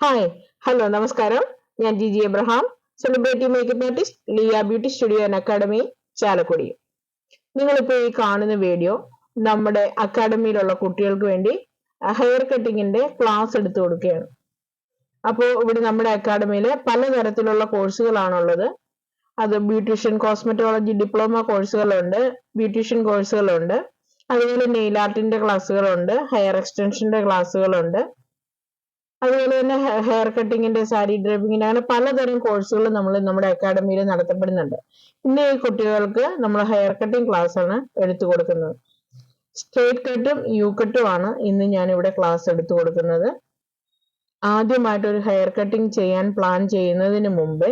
Hi hello നമസ്കാരം. ഞാൻ G G Abraham celebrity makeup artist Liya beauty studio and academy Chalakudy. നിങ്ങളിപ്പോൾ ഈ കാണുന്ന വീഡിയോ നമ്മുടെ അക്കാഡമിയിലുള്ള കുട്ടികൾക്ക് വേണ്ടി ഹെയർ കട്ടിങ്ങിന്റെ ക്ലാസ് എടുത്തു കൊടുക്കുകയാണ്. അപ്പോൾ ഇവിടെ നമ്മുടെ അക്കാഡമിയിൽ പലതരത്തിലുള്ള കോഴ്സുകളാണുള്ളത് അത് ബ്യൂട്ടീഷ്യൻ കോസ്മെറ്റോളജി ഡിപ്ലോമ കോഴ്സുകളുണ്ട് ബ്യൂട്ടീഷ്യൻ കോഴ്സുകളുണ്ട് അതുപോലെ നെയിൽ ആർട്ടിന്റെ ക്ലാസ്സുകളുണ്ട് ഹെയർ എക്സ്റ്റൻഷന്റെ ക്ലാസ്സുകളുണ്ട് അതുപോലെ തന്നെ ഹെയർ കട്ടിങ്ങിന്റെ സാരി ഡ്രൈപ്പിങ്ങിന്റെ അങ്ങനെ പലതരം കോഴ്സുകൾ നമ്മൾ നമ്മുടെ അക്കാഡമിയിൽ നടത്തപ്പെടുന്നുണ്ട്. ഇന്ന് ഈ കുട്ടികൾക്ക് നമ്മൾ ഹെയർ കട്ടിംഗ് ക്ലാസ് ആണ് എടുത്തു കൊടുക്കുന്നത്. സ്ട്രേറ്റ് കട്ടും യു കട്ടും ആണ് ഇന്ന് ഞാൻ ഇവിടെ ക്ലാസ് എടുത്തു കൊടുക്കുന്നത്. ആദ്യമായിട്ട് ഒരു ഹെയർ കട്ടിംഗ് ചെയ്യാൻ പ്ലാൻ ചെയ്യുന്നതിന് മുമ്പേ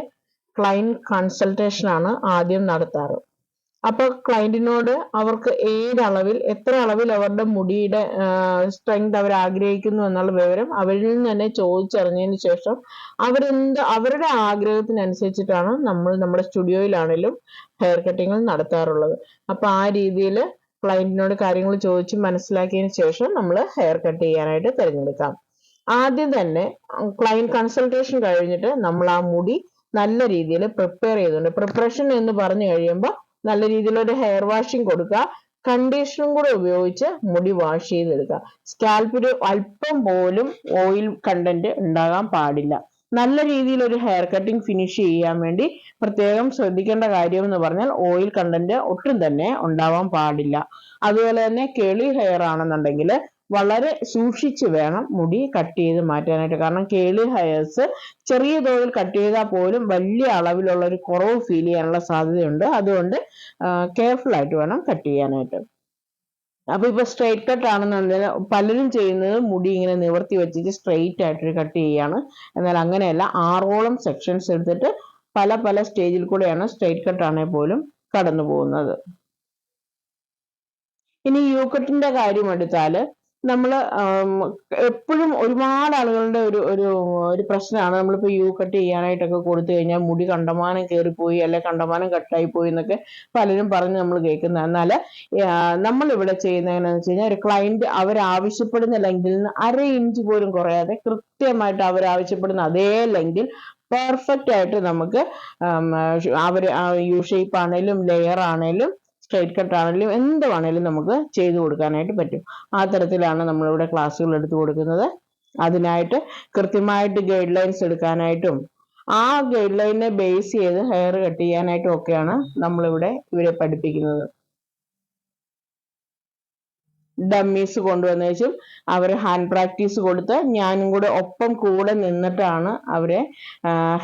ക്ലയന്റ് കൺസൾട്ടേഷൻ ആണ് ആദ്യം നടത്താറ്. അപ്പൊ ക്ലയന്റിനോട് അവർക്ക് ഏത് അളവിൽ എത്ര അളവിൽ അവരുടെ മുടിയുടെ സ്ട്രെങ്ത് അവർ ആഗ്രഹിക്കുന്നു എന്നുള്ള വിവരം അവരിൽ നിന്ന് തന്നെ ചോദിച്ചറിഞ്ഞതിന് ശേഷം അവരെന്ത് അവരുടെ ആഗ്രഹത്തിനനുസരിച്ചിട്ടാണ് നമ്മൾ നമ്മുടെ സ്റ്റുഡിയോയിലാണെങ്കിലും ഹെയർ കട്ടിങ്ങൾ നടത്താറുള്ളത്. അപ്പോൾ ആ രീതിയിൽ ക്ലയന്റിനോട് കാര്യങ്ങൾ ചോദിച്ച് മനസ്സിലാക്കിയതിന് ശേഷം നമ്മൾ ഹെയർ കട്ട് ചെയ്യാനായിട്ട് തിരഞ്ഞെടുക്കാം. ആദ്യം തന്നെ ക്ലയന്റ് കൺസൾട്ടേഷൻ കഴിഞ്ഞിട്ട് നമ്മൾ ആ മുടി നല്ല രീതിയിൽ പ്രിപ്പയർ ചെയ്തിട്ടുണ്ട് പ്രിപ്പറേഷൻ എന്ന് പറഞ്ഞു കഴിയുമ്പോൾ നല്ല രീതിയിൽ ഒരു ഹെയർ വാഷിംഗ് കൊടുക്കുക കണ്ടീഷണറും കൂടെ ഉപയോഗിച്ച് മുടി വാഷ് ചെയ്തെടുക്കുക. സ്കാൽപ്പിൽ അല്പം പോലും ഓയിൽ കണ്ടന്റ് ഉണ്ടാകാൻ പാടില്ല. നല്ല രീതിയിൽ ഒരു ഹെയർ കട്ടിംഗ് ഫിനിഷ് ചെയ്യാൻ വേണ്ടി പ്രത്യേകം ശ്രദ്ധിക്കേണ്ട കാര്യം എന്ന് പറഞ്ഞാൽ ഓയിൽ കണ്ടന്റ് ഒട്ടും തന്നെ ഉണ്ടാവാൻ പാടില്ല. അതുപോലെ തന്നെ കേളി ഹെയർ ആണെന്നുണ്ടെങ്കിൽ വളരെ സൂക്ഷിച്ച് വേണം മുടി കട്ട് ചെയ്ത് മാറ്റാനായിട്ട്. കാരണം കേളി ഹെയർസ് ചെറിയ തോതിൽ കട്ട് ചെയ്താൽ പോലും വലിയ അളവിലുള്ള ഒരു കുറവ് ഫീൽ ചെയ്യാനുള്ള സാധ്യതയുണ്ട്. അതുകൊണ്ട് കെയർഫുൾ ആയിട്ട് വേണം കട്ട് ചെയ്യാനായിട്ട്. അപ്പൊ ഇപ്പൊ സ്ട്രെയിറ്റ് കട്ട് ആണെന്നുണ്ടെങ്കിൽ പലരും ചെയ്യുന്നത് മുടി ഇങ്ങനെ നിവർത്തി വെച്ചിട്ട് സ്ട്രെയിറ്റ് ആയിട്ട് കട്ട് ചെയ്യാണ് എന്നാൽ അങ്ങനെയല്ല ആറോളം സെക്ഷൻസ് എടുത്തിട്ട് പല പല സ്റ്റേജിൽ കൂടെയാണ് സ്ട്രെയിറ്റ് കട്ട് ആണെങ്കിൽ പോലും കടന്നു പോകുന്നത് ഇനി യൂക്കട്ടിന്റെ കട്ടിന്റെ കാര്യം എടുത്താൽ നമ്മൾ എപ്പോഴും ഒരുപാട് ആളുകളുടെ ഒരു ഒരു ഒരു പ്രശ്നമാണ്. നമ്മളിപ്പോൾ യു കട്ട് ചെയ്യാനായിട്ടൊക്കെ കൊടുത്തു കഴിഞ്ഞാൽ മുടി കണ്ടമാനം കയറിപ്പോയി അല്ലെ കണ്ടമാനം കട്ടായി പോയി എന്നൊക്കെ പലരും പറഞ്ഞ് നമ്മൾ കേൾക്കുന്നത് എന്നാൽ നമ്മൾ ഇവിടെ ചെയ്യുന്നതെന്ന് വെച്ച് കഴിഞ്ഞാൽ ഒരു അവർ ആവശ്യപ്പെടുന്ന ലെങ്കിൽ നിന്ന് അര ഇഞ്ച് പോലും കുറയാതെ കൃത്യമായിട്ട് അവർ ആവശ്യപ്പെടുന്ന അതേ ലെങ്കിൽ പെർഫെക്റ്റ് ആയിട്ട് നമുക്ക് അവർ യു ഷേപ്പ് ആണേലും ലെയർ ആണേലും സ്ട്രൈറ്റ് കട്ട് ആണെങ്കിലും എന്ത് വേണേലും നമുക്ക് ചെയ്തു കൊടുക്കാനായിട്ട് പറ്റും. ആ തരത്തിലാണ് നമ്മളിവിടെ ക്ലാസ്സുകൾ എടുത്തു കൊടുക്കുന്നത്. അതിനായിട്ട് കൃത്യമായിട്ട് ഗൈഡ് ലൈൻസ് എടുക്കാനായിട്ടും ആ ഗൈഡ് ലൈനെ ബേസ് ചെയ്ത് ഹെയർ കട്ട് ചെയ്യാനായിട്ടും ഒക്കെയാണ് നമ്മളിവിടെ ഇവരെ പഠിപ്പിക്കുന്നത്. ഡമ്മീസ് കൊണ്ടുവന്ന ശേഷം അവർ ഹാൻഡ് പ്രാക്ടീസ് കൊടുത്ത് ഞാനും കൂടെ ഒപ്പം കൂടെ നിന്നിട്ടാണ് അവരെ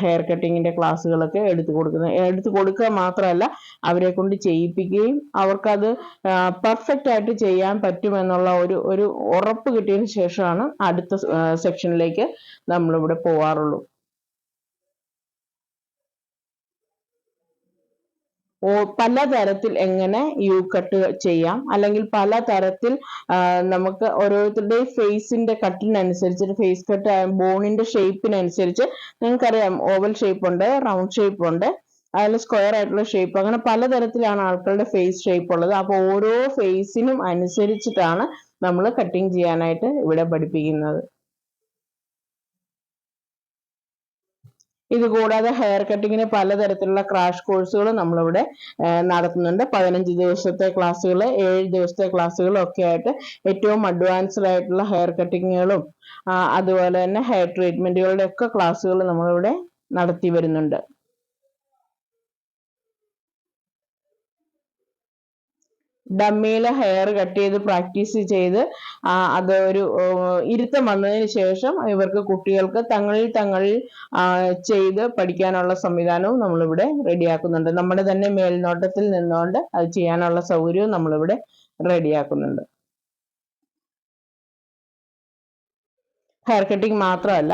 ഹെയർ കട്ടിങ്ങിന്റെ ക്ലാസ്സുകളൊക്കെ എടുത്തു കൊടുക്കുന്നത്. എടുത്തു കൊടുക്കുക മാത്രമല്ല അവരെ കൊണ്ട് ചെയ്യിപ്പിക്കുകയും അവർക്കത് പെർഫെക്റ്റ് ആയിട്ട് ചെയ്യാൻ പറ്റുമെന്നുള്ള ഒരു ഒരു ഉറപ്പ് കിട്ടിയതിന് ശേഷമാണ് അടുത്ത സെക്ഷനിലേക്ക് നമ്മളിവിടെ പോവാറുള്ളൂ. പലതരത്തിൽ എങ്ങനെ യു കട്ട് ചെയ്യാം? അല്ലെങ്കിൽ പല തരത്തിൽ നമുക്ക് ഓരോരുത്തരുടെയും ഫേസിന്റെ കട്ടിനനുസരിച്ച് ഫേസ് കട്ട് ബോണിന്റെ ഷേപ്പിനനുസരിച്ച് നിങ്ങൾക്കറിയാം ഓവൽ ഷേപ്പ് ഉണ്ട് റൗണ്ട് ഷേപ്പ് ഉണ്ട് അതിൽ സ്ക്വയർ ആയിട്ടുള്ള ഷേപ്പ് അങ്ങനെ പലതരത്തിലാണ് ആൾക്കാരുടെ ഫേസ് ഷേപ്പ് ഉള്ളത്. അപ്പോൾ ഓരോ ഫേസിനും അനുസരിച്ചിട്ടാണ് നമ്മൾ കട്ടിങ് ചെയ്യാനായിട്ട് ഇവിടെ പഠിപ്പിക്കുന്നത്. ഇത് കൂടാതെ ഹെയർ കട്ടിങ്ങിന് പലതരത്തിലുള്ള ക്രാഷ് കോഴ്സുകൾ നമ്മളിവിടെ നടത്തുന്നുണ്ട്. പതിനഞ്ച് ദിവസത്തെ ക്ലാസ്സുകൾ ഏഴ് ദിവസത്തെ ക്ലാസ്സുകളും ഒക്കെ ആയിട്ട് ഏറ്റവും അഡ്വാൻസ്ഡ് ആയിട്ടുള്ള ഹെയർ കട്ടിങ്ങുകളും അതുപോലെ തന്നെ ഹെയർ ട്രീറ്റ്മെന്റുകളുടെ ഒക്കെ ക്ലാസ്സുകൾ നമ്മളിവിടെ നടത്തി വരുന്നുണ്ട്. ഡമ്മിയിലെ ഹെയർ കട്ട് ചെയ്ത് പ്രാക്ടീസ് ചെയ്ത് അത് ഒരു ഇരുത്തം വന്നതിന് ശേഷം ഇവർക്ക് കുട്ടികൾക്ക് തങ്ങളിൽ തങ്ങളിൽ ചെയ്ത് പഠിക്കാനുള്ള സംവിധാനവും നമ്മളിവിടെ റെഡിയാക്കുന്നുണ്ട്. നമ്മുടെ തന്നെ മേൽനോട്ടത്തിൽ നിന്നുകൊണ്ട് അത് ചെയ്യാനുള്ള സൗകര്യവും നമ്മളിവിടെ റെഡിയാക്കുന്നുണ്ട്. ഹെയർ കട്ടിങ് മാത്രമല്ല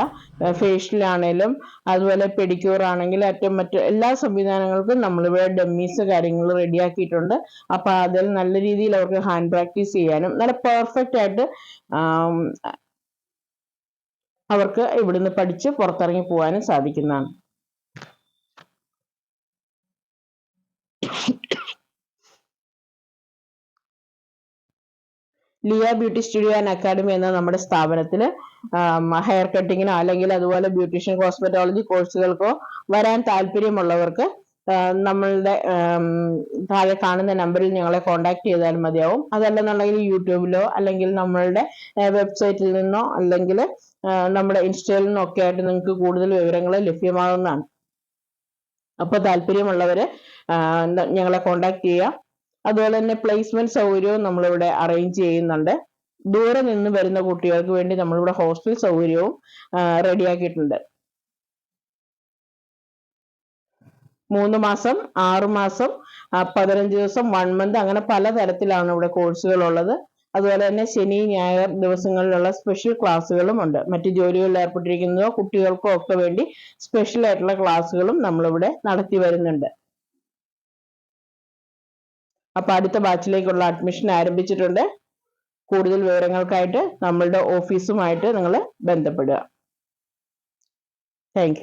ഫേഷ്യലാണേലും അതുപോലെ പെഡിക്യൂർ ആണെങ്കിലും ഏറ്റവും മറ്റു എല്ലാ സംവിധാനങ്ങൾക്കും നമ്മളിവിടെ ഡമ്മീസ് കാര്യങ്ങൾ റെഡിയാക്കിയിട്ടുണ്ട് അപ്പോൾ അതിൽ നല്ല രീതിയിൽ അവർക്ക് ഹാൻഡ് പ്രാക്ടീസ് ചെയ്യാനും നല്ല പെർഫെക്റ്റ് ആയിട്ട് അവർക്ക് ഇവിടുന്ന് പഠിച്ച് പുറത്തിറങ്ങി പോകാനും സാധിക്കുന്നതാണ്. Liya beauty studio and academy എന്ന നമ്മുടെ സ്ഥാപനത്തിൽ ഹെയർ കട്ടിങ്ങിനോ അല്ലെങ്കിൽ അതുപോലെ ബ്യൂട്ടീഷ്യൻ കോസ്മെറ്റോളജി കോഴ്സുകൾക്കോ വരാൻ താല്പര്യമുള്ളവർക്ക് നമ്മളുടെ താഴെ കാണുന്ന നമ്പറിൽ ഞങ്ങളെ കോൺടാക്ട് ചെയ്താൽ മതിയാവും. അതല്ലെന്നുണ്ടെങ്കിൽ യൂട്യൂബിലോ അല്ലെങ്കിൽ നമ്മളുടെ വെബ്സൈറ്റിൽ നിന്നോ അല്ലെങ്കിൽ നമ്മുടെ ഇൻസ്റ്റയിൽ നിന്നോ ഒക്കെ ആയിട്ട് നിങ്ങൾക്ക് കൂടുതൽ വിവരങ്ങൾ ലഭ്യമാകുന്നതാണ് അപ്പൊ താല്പര്യമുള്ളവര് ഞങ്ങളെ കോൺടാക്ട് ചെയ്യാം. അതുപോലെ തന്നെ പ്ലേസ്മെന്റ് സൗകര്യവും നമ്മളിവിടെ അറേഞ്ച് ചെയ്യുന്നുണ്ട്. ദൂരെ നിന്ന് വരുന്ന കുട്ടികൾക്ക് വേണ്ടി നമ്മളിവിടെ ഹോസ്റ്റൽ സൗകര്യവും റെഡിയാക്കിയിട്ടുണ്ട് മൂന്ന് മാസം ആറ് മാസം പതിനഞ്ച് ദിവസം വൺ മന്ത് അങ്ങനെ പല തരത്തിലാണ് ഇവിടെ കോഴ്സുകൾ ഉള്ളത് അതുപോലെ തന്നെ ശനി ഞായർ ദിവസങ്ങളിലുള്ള സ്പെഷ്യൽ ക്ലാസ്സുകളും ഉണ്ട്. മറ്റു ജോലികളിൽ ഏർപ്പെട്ടിരിക്കുന്നതോ കുട്ടികൾക്കോ ഒക്കെ വേണ്ടി സ്പെഷ്യൽ ആയിട്ടുള്ള ക്ലാസ്സുകളും നമ്മളിവിടെ നടത്തി വരുന്നുണ്ട്. അപ്പൊ അടുത്ത ബാച്ചിലേക്കുള്ള അഡ്മിഷൻ ആരംഭിച്ചിട്ടുണ്ട്. കൂടുതൽ വിവരങ്ങൾക്കായിട്ട് നമ്മളുടെ ഓഫീസുമായിട്ട് നിങ്ങൾ ബന്ധപ്പെടുക. താങ്ക്